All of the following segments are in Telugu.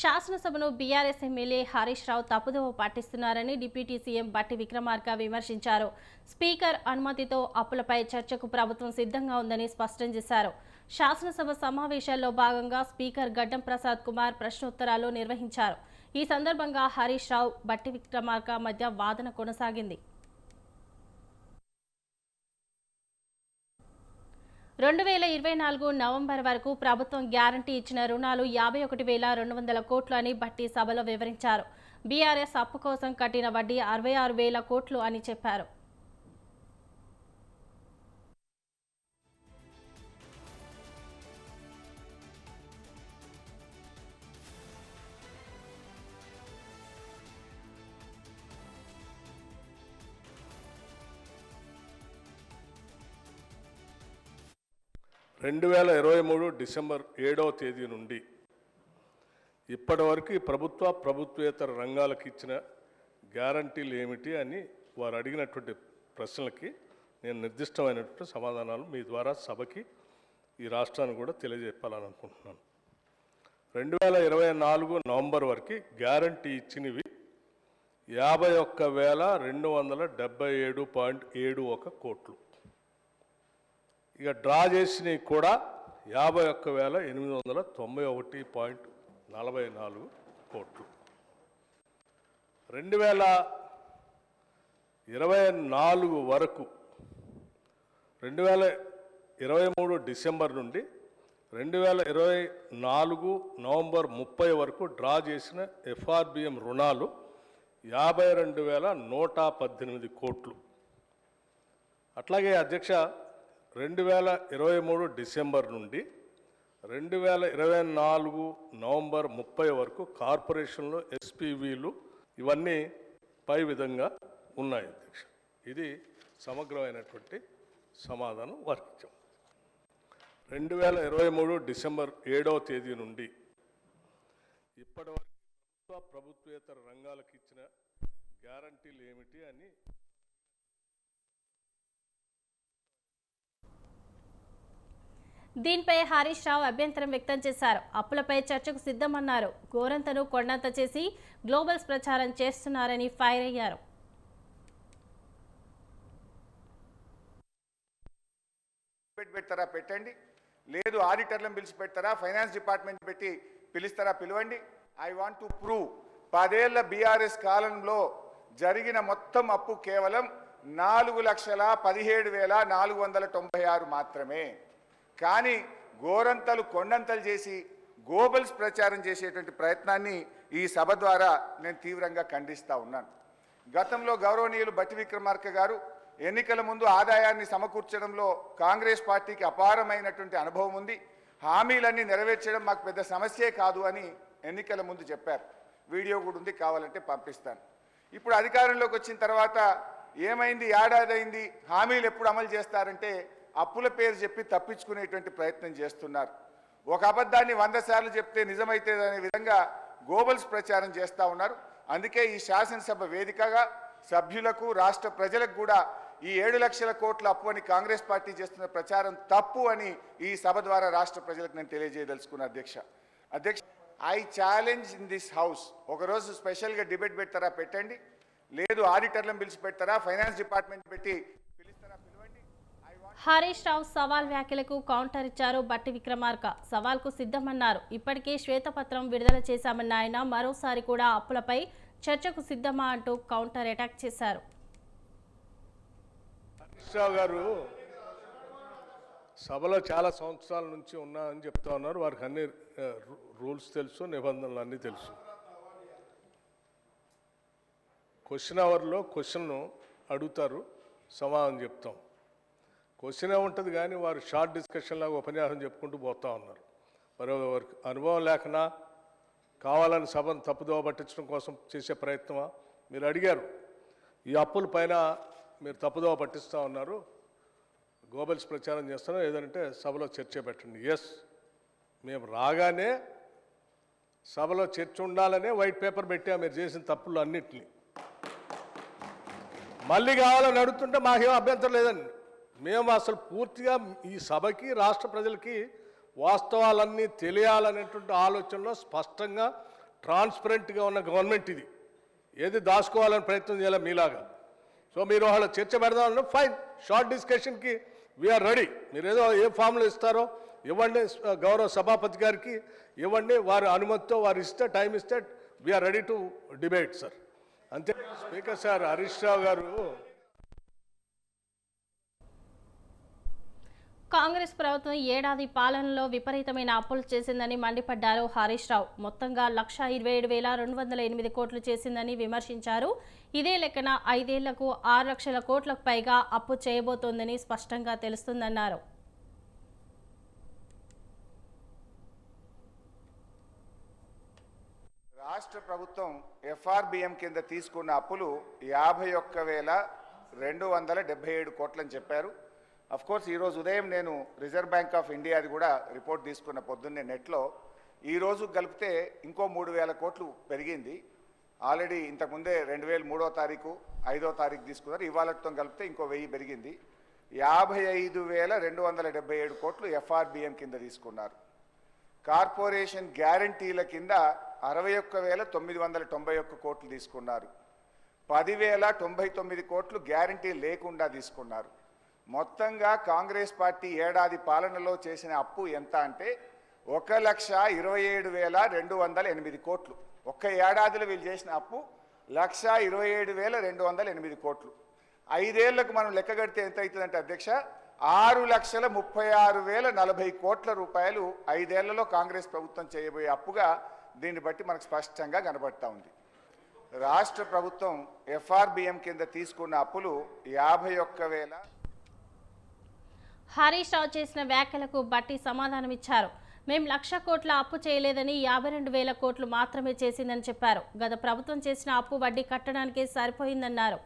శాసనసభను బీఆర్ఎస్ ఎమ్మెల్యే హరీష్ రావు తప్పుదోవ పాటిస్తున్నారని డిప్యూటీ సీఎం బట్టి విక్రమార్క విమర్శించారు. స్పీకర్ అనుమతితో అప్పులపై చర్చకు ప్రభుత్వం సిద్ధంగా ఉందని స్పష్టం చేశారు. శాసనసభ సమావేశాల్లో భాగంగా స్పీకర్ గడ్డం ప్రసాద్ కుమార్ ప్రశ్నోత్తరాలు నిర్వహించారు. ఈ సందర్భంగా హరీష్ రావు బట్టి విక్రమార్క మధ్య వాదన కొనసాగింది. రెండు వేల ఇరవై నాలుగు నవంబర్ వరకు ప్రభుత్వం గ్యారంటీ ఇచ్చిన రుణాలు యాభై ఒకటి వేల రెండు వందల కోట్లు అని భట్టి సభలో వివరించారు. బీఆర్ఎస్ అప్పు కోసం కట్టిన వడ్డీ అరవై ఆరు వేల కోట్లు అని చెప్పారు. రెండు వేల ఇరవై మూడు డిసెంబర్ ఏడవ తేదీ నుండి ఇప్పటివరకు ప్రభుత్వ ప్రభుత్వేతర రంగాలకు ఇచ్చిన గ్యారంటీలు ఏమిటి అని వారు అడిగినటువంటి ప్రశ్నలకి నేను నిర్దిష్టమైనటువంటి సమాధానాలు మీ ద్వారా సభకి ఈ రాష్ట్రాన్ని కూడా తెలియజెప్పాలని అనుకుంటున్నాను. రెండు వేల ఇరవై నాలుగు నవంబర్ వరకు గ్యారంటీ ఇచ్చినవి యాభై ఒక్క వేల రెండు వందల డెబ్బై ఏడు పాయింట్ ఏడు ఒక కోట్లు. ఇక డ్రా చేసినవి కూడా యాభై ఒక్క వేల ఎనిమిది వందల తొంభై ఒకటి పాయింట్ నలభై నాలుగు కోట్లు. రెండు వేల ఇరవై నాలుగు వరకు రెండు వేల ఇరవై మూడు డిసెంబర్ నుండి రెండు వేల ఇరవై నాలుగు నవంబర్ ముప్పై వరకు డ్రా చేసిన ఎఫ్ఆర్బిఎం రుణాలు యాభై రెండు వేల నూట పద్దెనిమిది కోట్లు. అట్లాగే అధ్యక్ష రెండు వేల ఇరవై మూడు డిసెంబర్ నుండి రెండు వేల ఇరవై నాలుగు నవంబర్ ముప్పై వరకు కార్పొరేషన్లో ఎస్పీవీలు ఇవన్నీ పై విధంగా ఉన్నాయి అధ్యక్ష. ఇది సమగ్రమైనటువంటి సమాధానం వారికి రెండు వేల ఇరవై మూడు డిసెంబర్ ఏడవ తేదీ నుండి ఇప్పటివరకు ప్రభుత్వ ప్రభుత్వేతర రంగాలకు ఇచ్చిన గ్యారంటీలు ఏమిటి అని దీనిపై హరీష్ రావు అభ్యంతరం వ్యక్తం చేశారు. అప్పులపై చర్చకు సిద్ధమన్నారు. గోరంతను కొండంత చేసి గ్లోబల్స్ ప్రచారం చేస్తున్నారని ఫైర్ అయ్యారు. పెట్టి పెడతారా పెట్టండి. లేదు ఆడిటర్లను పిలిచి పెడతారా ఫైనాన్స్ డిపార్ట్మెంట్ పెట్టి పిలుస్తారా? పిలవండి. I want to prove. పదేళ్ళ బీఆర్ఎస్ కాలంలో జరిగిన మొత్తం అప్పు కేవలం నాలుగు లక్షల పదిహేడు వేల నాలుగు వందల తొంభై ఆరు మాత్రమే. కానీ గోరంతలు కొండంతలు చేసి గోబల్స్ ప్రచారం చేసేటువంటి ప్రయత్నాన్ని ఈ సభ ద్వారా నేను తీవ్రంగా ఖండిస్తూ ఉన్నాను. గతంలో గౌరవనీయులు బట్టి విక్రమార్క గారు ఎన్నికల ముందు ఆదాయాన్ని సమకూర్చడంలో కాంగ్రెస్ పార్టీకి అపారమైనటువంటి అనుభవం ఉంది. హామీలన్నీ నెరవేర్చడం మాకు పెద్ద సమస్యే కాదు అని ఎన్నికల ముందు చెప్పారు. వీడియో కూడా ఉంది కావాలంటే పంపిస్తాను. ఇప్పుడు అధికారంలోకి వచ్చిన తర్వాత ఏమైంది ఏడాది అయింది హామీలు ఎప్పుడు అమలు చేస్తారంటే అప్పుల పేరు చెప్పి తప్పించుకునేటువంటి ప్రయత్నం చేస్తున్నారు. ఒక అబద్ధాన్ని వంద సార్లు చెప్తే నిజమైతే అనే విధంగా గోబల్స్ ప్రచారం చేస్తూ ఉన్నారు. అందుకే ఈ శాసనసభ వేదికగా సభ్యులకు రాష్ట్ర ప్రజలకు కూడా ఈ ఏడు లక్షల కోట్ల అప్పు అని కాంగ్రెస్ పార్టీ చేస్తున్న ప్రచారం తప్పు అని ఈ సభ ద్వారా రాష్ట్ర ప్రజలకు నేను తెలియజేయదలుచుకున్న అధ్యక్ష. అధ్యక్ష I challenge in this house. ఒకరోజు స్పెషల్గా డిబేట్ పెడతారా? పెట్టండి. లేదు ఆడిటర్లను పిలిచి పెడతారా ఫైనాన్స్ డిపార్ట్మెంట్ పెట్టి పిలుస్తారా పిలవండి ఐ వాంట్ హరీష్ రావు సవాల్ వ్యాఖ్యలకు కౌంటర్ ఇచ్చారు బట్టి విక్రమార్క. సవాల్కు సిద్ధమన్నారు. ఇప్పటికే శ్వేతపత్రం విడుదల చేశామన్న ఆయన మరోసారి కూడా అప్పులపై చర్చకు సిద్ధమా అంటూ కౌంటర్ అటాక్ చేశారు. గారు సభలో చాలా సంవత్సరాల నుంచి ఉన్నా చెప్తా ఉన్నారు. వారికి అన్ని రూల్స్ తెలుసు నిబంధనలు అన్నీ తెలుసు. క్వశ్చన్ అవర్లో క్వశ్చన్ను అడుగుతారు సమాధానం చెప్తాం. క్వశ్చనే ఉంటుంది కానీ వారు షార్ట్ డిస్కషన్ లాగా ఉపన్యాసం చెప్పుకుంటూ పోతూ ఉన్నారు. మరి వారికి అనుభవం లేకనా? కావాలని సభను తప్పుదోవ పట్టించడం కోసం చేసే ప్రయత్నమా? మీరు అడిగారు. ఈ అప్పుల పైన మీరు తప్పుదోవ పట్టిస్తూ ఉన్నారు. గోబల్స్ ప్రచారం చేస్తున్నారు ఏదంటే సభలో చర్చ పెట్టండి. ఎస్ మేము రాగానే సభలో చర్చ ఉండాలనే వైట్ పేపర్ పెట్టా. మీరు చేసిన తప్పులు అన్నిటిని. మళ్ళీ కావాలని అడుగుతుంటే మాకేం అభ్యంతరం లేదండి. మేము అసలు పూర్తిగా ఈ సభకి రాష్ట్ర ప్రజలకి వాస్తవాలన్నీ తెలియాలనేటువంటి ఆలోచనలో స్పష్టంగా ట్రాన్స్పరెంట్గా ఉన్న గవర్నమెంట్ ఇది. ఏది దాచుకోవాలని ప్రయత్నం చేయాలి మీలాగా? సో మీరు వాళ్ళ చర్చ పెడదామన్నా ఫైన్ షార్ట్ డిస్కషన్కి వీఆర్ రెడీ మీరు ఏదో ఏ ఫామ్లో ఇస్తారో ఇవ్వండి గౌరవ సభాపతి గారికి ఇవ్వండి వారి అనుమతితో వారు ఇస్తే టైం ఇస్తే we are ready to debate sir అంతే. స్పీకర్ సార్ హరీష్ రావు గారు కాంగ్రెస్ ప్రభుత్వం ఏడాది పాలనలో విపరీతమైన అప్పులు చేసిందని మండిపడ్డారు హరీష్ రావు. మొత్తంగా లక్ష ఇరవై ఏడు వేల రెండు వందల ఎనిమిది కోట్లు చేసిందని విమర్శించారు. ఇదే లెక్కన ఐదేళ్ళకు ఆరు లక్షల కోట్లకు పైగా అప్పు చేయబోతోందని స్పష్టంగా తెలుస్తుందన్నారు. రాష్ట్ర ప్రభుత్వం ఎఫ్ఆర్బిఎం కింద తీసుకున్న అప్పులు యాభై ఒక్క వేల రెండు వందల డెబ్బై ఏడు కోట్లని చెప్పారు. కోర్స్ ఈరోజు ఉదయం నేను రిజర్వ్ బ్యాంక్ ఆఫ్ ఇండియాది కూడా రిపోర్ట్ తీసుకున్న పొద్దున్నే నెట్లో. ఈ రోజు కలిపితే ఇంకో మూడు వేల కోట్లు పెరిగింది. ఆల్రెడీ ఇంతకుముందే రెండు వేల మూడో తారీఖు ఐదో తారీఖు తీసుకున్నారు. ఇవాళతో కలిపితే ఇంకో వెయ్యి పెరిగింది. యాభై ఐదు వేల రెండు వందల డెబ్బై ఏడు కోట్లు ఎఫ్ఆర్బిఎం కింద తీసుకున్నారు. కార్పొరేషన్ గ్యారంటీల కింద అరవై ఒక్క వేల తొమ్మిది వందల తొంభై ఒక్క కోట్లు తీసుకున్నారు. పదివేల తొంభై తొమ్మిది కోట్లు గ్యారంటీ లేకుండా తీసుకున్నారు. మొత్తంగా కాంగ్రెస్ పార్టీ ఏడాది పాలనలో చేసిన అప్పు ఎంత అంటే ఒక లక్ష ఇరవై ఏడు వేల రెండు వందల ఎనిమిది కోట్లు. ఒక్క ఏడాదిలో వీళ్ళు చేసిన అప్పు లక్ష ఇరవై ఏడు వేల రెండు వందల ఎనిమిది కోట్లు. ఐదేళ్ళకు మనం లెక్క కడితే ఎంత అవుతుందంటే అధ్యక్ష ఆరు లక్షల ముప్పై ఆరు వేల నలభై కోట్ల రూపాయలు ఐదేళ్ళలో కాంగ్రెస్ ప్రభుత్వం చేయబోయే అప్పుగా దీన్ని బట్టి మనకు స్పష్టంగా కనబడతా ఉంది. రాష్ట్ర ప్రభుత్వం ఎఫ్ఆర్బిఎం కింద తీసుకున్న అప్పులు యాభై ఒక్క వేల హరీష్ రావు చేసిన వ్యాఖ్యలకు బట్టి సమాధానమిచ్చారు మేం లక్ష కోట్ల అప్పు చేయలేదని యాభై రెండు వేల కోట్లు మాత్రమే చేసిందని చెప్పారు. గత ప్రభుత్వం చేసిన అప్పు వడ్డీ కట్టడానికే సరిపోయిందన్నారు.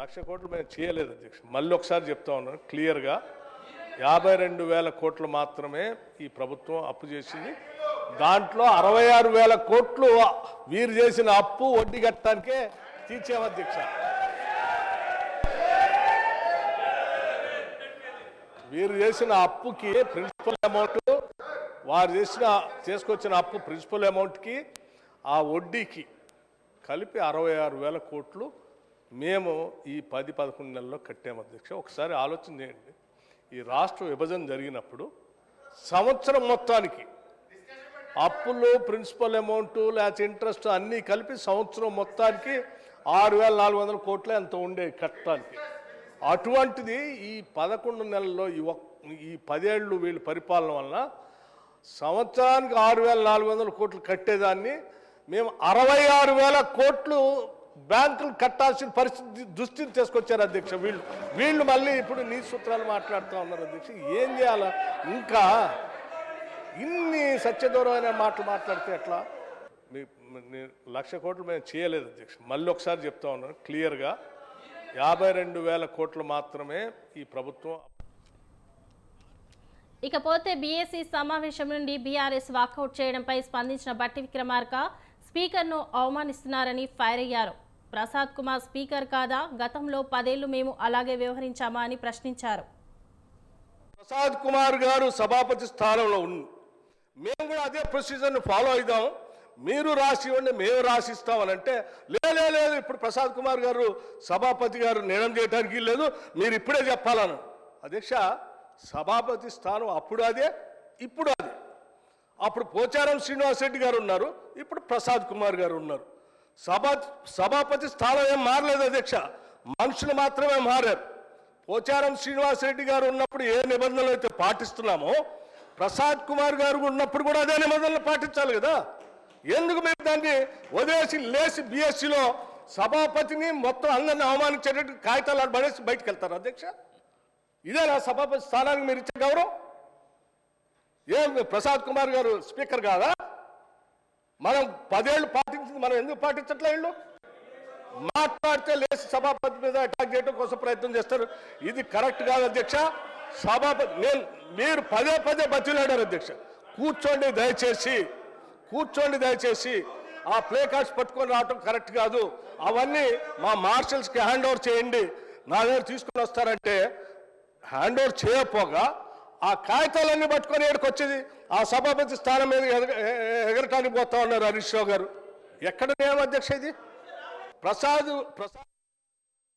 లక్ష కోట్లు మేము చేయలేదు అధ్యక్ష. మళ్ళీ ఒకసారి చెప్తా ఉన్నాను క్లియర్గా యాభై రెండు వేల కోట్లు మాత్రమే ఈ ప్రభుత్వం అప్పు చేసింది. దాంట్లో అరవై ఆరు వేల కోట్లు వీరు చేసిన అప్పు వడ్డీ కట్టడానికే తీర్చాము అధ్యక్ష. వీరు చేసిన అప్పుకి ప్రిన్సిపల్ అమౌంట్ వారు చేసిన చేసుకొచ్చిన అప్పు ప్రిన్సిపల్ అమౌంట్కి ఆ వడ్డీకి కలిపి అరవై ఆరు వేల కోట్లు మేము ఈ పది పదకొండు నెలల్లో కట్టాము అధ్యక్ష. ఒకసారి ఆలోచన చేయండి. ఈ రాష్ట్ర విభజన జరిగినప్పుడు సంవత్సరం మొత్తానికి అప్పులు ప్రిన్సిపల్ అమౌంట్ లేకపోతే ఇంట్రెస్ట్ అన్నీ కలిపి సంవత్సరం మొత్తానికి ఆరు వేల నాలుగు వందల కోట్లే ఎంత ఉండే కట్టడానికి అటువంటిది ఈ పదకొండు నెలల్లో ఈ ఒక్క ఈ పదేళ్ళు వీళ్ళు పరిపాలన వలన సంవత్సరానికి ఆరు వేల నాలుగు వందల కోట్లు కట్టేదాన్ని. మేము అరవై ఆరు వేల కోట్లు బ్యాంకులు కట్టాల్సిన పరిస్థితి దుస్థితి తీసుకొచ్చారు అధ్యక్ష వీళ్ళు. వీళ్ళు మళ్ళీ ఇప్పుడు నీ సూత్రాలు మాట్లాడుతూ ఉన్నారు అధ్యక్ష. ఏం చేయాలా? ఇంకా ఇన్ని సత్యదూరమైన మాటలు మాట్లాడితే ఎట్లా? మీ- లక్ష కోట్లు మేము చేయలేదు అధ్యక్ష. మళ్ళీ ఒకసారి చెప్తా ఉన్నాను క్లియర్గా. యాభై రెండు వేల కోట్లు మాత్రమే ఈ ప్రభుత్వం ఇకపోతే బీఎస్సీ సమావేశం నుండి బీఆర్ఎస్ వాకౌట్ చేయడంపై స్పందించిన బట్టి విక్రమార్క స్పీకర్ను అవమానిస్తున్నారని ఫైర్ అయ్యారు. ప్రసాద్ కుమార్ స్పీకర్ కాదా? గతంలో పదేళ్ళు మేము అలాగే వ్యవహరించామా అని ప్రశ్నించారు. ప్రసాద్ కుమార్ గారు సభాపతి స్థానంలో ఉంది మేము కూడా అదే ప్రొసీజర్ని ఫాలో అవుదాం మీరు రాసి ఇవ్వండి మేము రాసిస్తామని అంటే లే లేదు ఇప్పుడు ప్రసాద్ కుమార్ గారు సభాపతి గారు నిర్ణయం చేయడానికి లేదు మీరు ఇప్పుడే చెప్పాలను. అధ్యక్ష సభాపతి స్థానం అప్పుడు అదే ఇప్పుడు అదే. అప్పుడు పోచారం శ్రీనివాసరెడ్డి గారు ఉన్నారు ఇప్పుడు ప్రసాద్ కుమార్ గారు ఉన్నారు. సభా సభాపతి స్థానం ఏం మారలేదు అధ్యక్ష మనుషులు మాత్రమే మారారు. పోచారం శ్రీనివాసరెడ్డి గారు ఉన్నప్పుడు ఏ నిబంధనలు అయితే పాటిస్తున్నామో ప్రసాద్ కుమార్ గారు ఉన్నప్పుడు కూడా అదే నిబంధనలు పాటించాలి కదా. ఎందుకు మేము దాన్ని వదిలేసి లేచి బీఎస్సీలో సభాపతిని మొత్తం అందరిని అవమానించేటట్టు కాగితాలు ఆడ పడేసి బయటకు వెళ్తారు అధ్యక్ష? ఇదే నా సభాపతి స్థానానికి మీరు ఇచ్చే గౌరవం? ఏం ప్రసాద్ కుమార్ గారు స్పీకర్ కాదా? మనం పదేళ్ళు పాటించింది మనం ఎందుకు పాటించట్లే వీళ్ళు? మాట్లాడితే లేచి సభాపతి మీద అటాక్ చేయడం కోసం ప్రయత్నం చేస్తారు. ఇది కరెక్ట్ కాదు అధ్యక్ష. సభాపతి నేను మీరు పదే పదే బతిలాడారు అధ్యక్ష. కూర్చోండి దయచేసి. కూర్చోండి దయచేసి. ఆ ప్లే కార్డ్స్ పట్టుకొని రావటం కరెక్ట్ కాదు. అవన్నీ మా మార్షల్స్కి హ్యాండ్ ఓవర్ చేయండి. నా దగ్గర తీసుకొని వస్తారంటే హ్యాండ్ ఓవర్ చేయకపోగా ఆ కాగితాలన్నీ పట్టుకొని ఏడుకు ఆ సభాపతి స్థానం మీద ఎగ- ఎగరటానికి పోతా ఉన్నారు హరీష్ రావు గారు. ఎక్కడ నియమ అధ్యక్ష ఇది? ప్రసాద్ ప్రసాద్